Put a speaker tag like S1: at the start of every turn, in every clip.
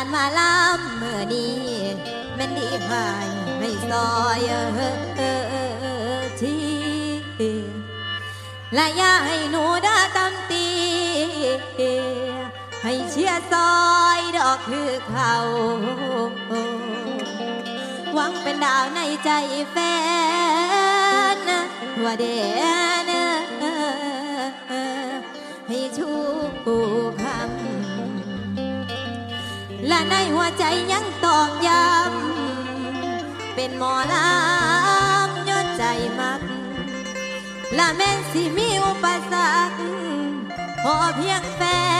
S1: หลานมาลำเมื่อนี้แม่นดีพายให้ซอยเออเออเออเออทีและอย่าให้หนูเด้ตำตีให้เชียร์ซอยดอกคือเขาหวังเป็นดาวในใจแฟนว่าเดนให้ชู ในหัวใจยังตอกย้ำเป็นหมอลำยอดใจมักและแม่นสิมีอุปสรรคพอเพียงแฟน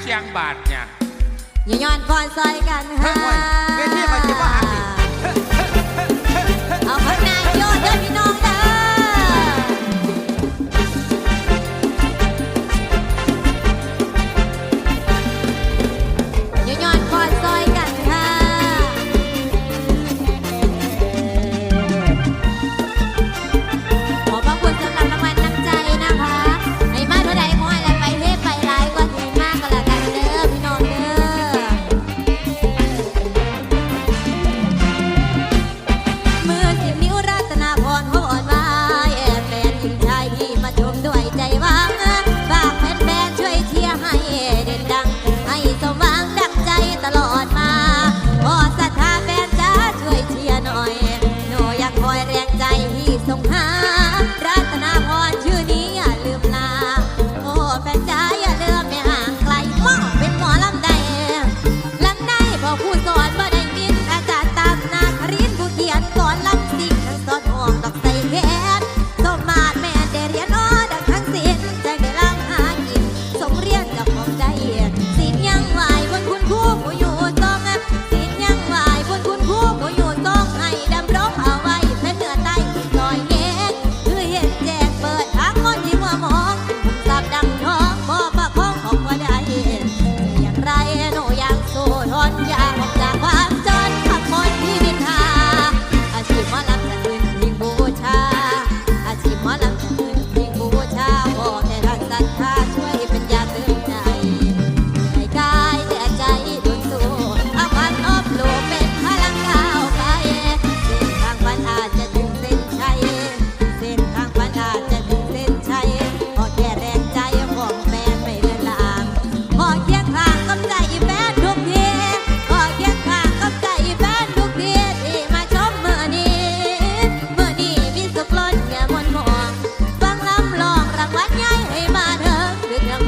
S1: เคี
S2: ยงบาทเนี่ย
S1: อย่าย้อนพรซอยกัน
S3: เฮ้
S1: ฮะ
S3: ยเวทีมันคิดว่าหักดิ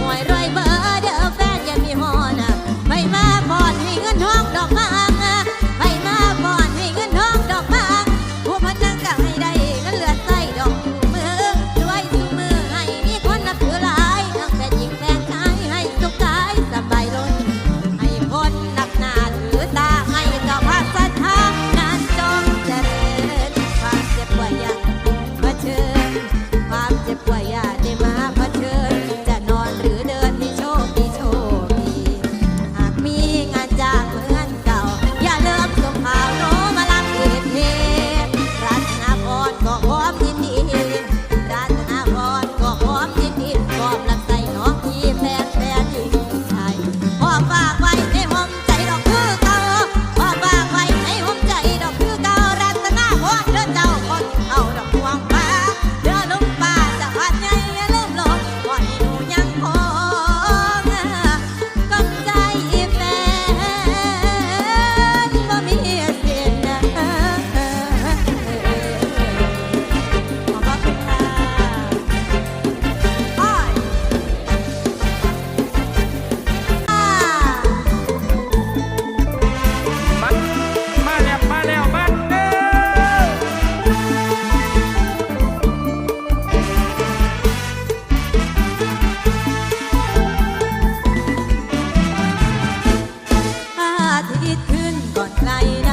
S1: หวยรวยเบอร์ ไ